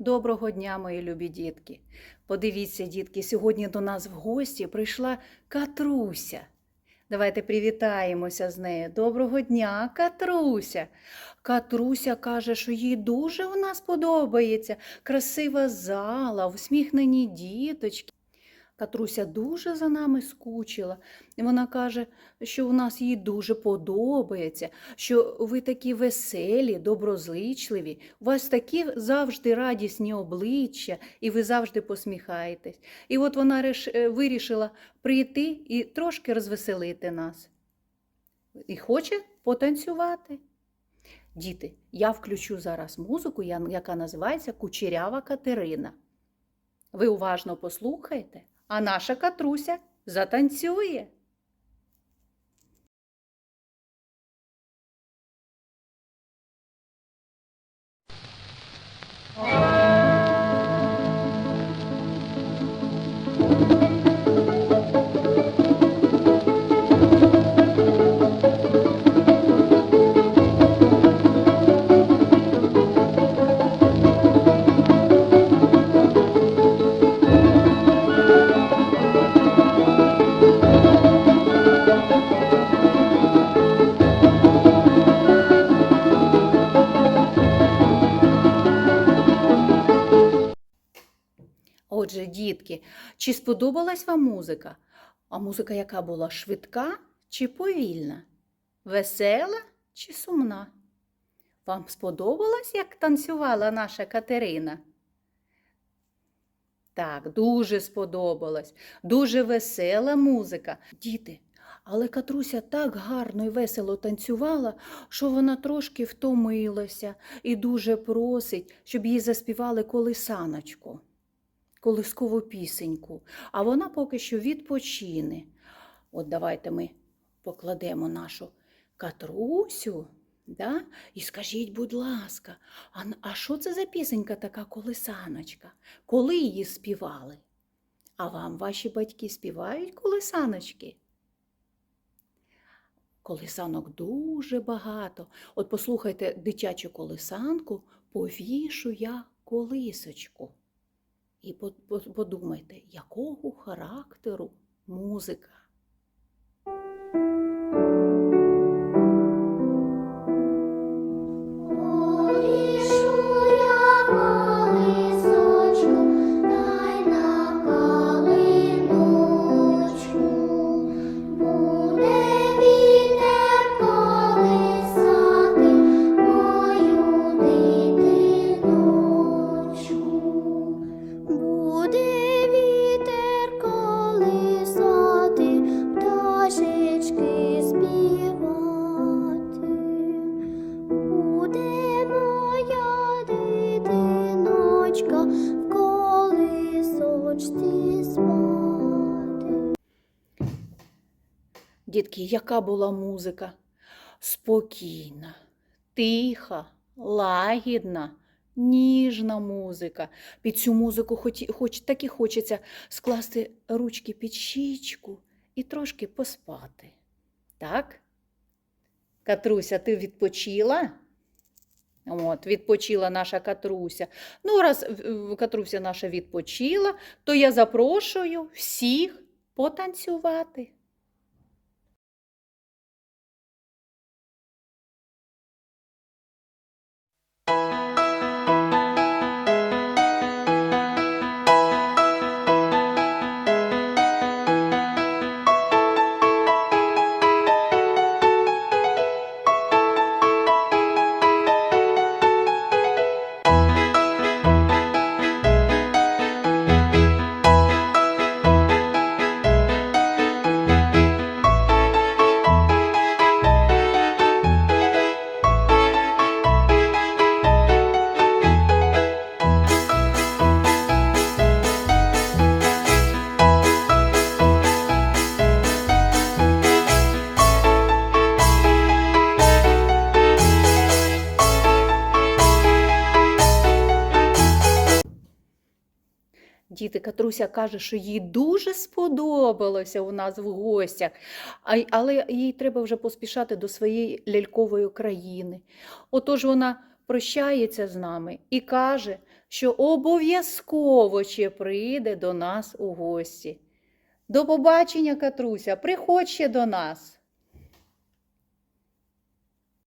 Доброго дня, мої любі дітки. Подивіться, дітки, сьогодні до нас в гості прийшла Катруся. Давайте привітаємося з нею. Доброго дня, Катруся. Катруся каже, що їй дуже у нас подобається. Красива зала, усміхнені діточки. Катруся дуже за нами скучила. І вона каже, що у нас їй дуже подобається, що ви такі веселі, доброзичливі, у вас такі завжди радісні обличчя, і ви завжди посміхаєтесь. І от вона е, вирішила прийти і трошки розвеселити нас. І хоче потанцювати. Діти, я включу зараз музику, яка називається Кучерява Катерина. Ви уважно послухайте, а наша Катруся затанцює. Отже, дітки, чи сподобалась вам музика? А музика яка була швидка чи повільна? Весела чи сумна? Вам сподобалось, як танцювала наша Катерина? Так, дуже сподобалось. Дуже весела музика. Діти, але Катруся так гарно і весело танцювала, що вона трошки втомилася і дуже просить, щоб їй заспівали колисаночку колискову пісеньку, а вона поки що відпочине. От давайте ми покладемо нашу катрусю. Да? І скажіть, будь ласка, а, а що це за пісенька така колисаночка? Коли її співали? А вам ваші батьки співають колисаночки? Колисанок дуже багато. От послухайте дитячу колисанку, повішу я колисочку. І по- по- подумайте, якого характеру музика. Дитиночка в колисочці спати. Дітки, яка була музика? Спокійна, тиха, лагідна, ніжна музика. Під цю музику хоч, хоч так і хочеться скласти ручки під щічку і трошки поспати. Так? Катруся, ти відпочила? От, відпочила наша Катруся. Ну, раз Катруся наша відпочила, то я запрошую всіх потанцювати. Діти, Катруся каже, що їй дуже сподобалося у нас в гостях, але їй треба вже поспішати до своєї лялькової країни. Отож вона прощається з нами і каже, що обов'язково ще прийде до нас у гості. До побачення, Катруся, приходь ще до нас.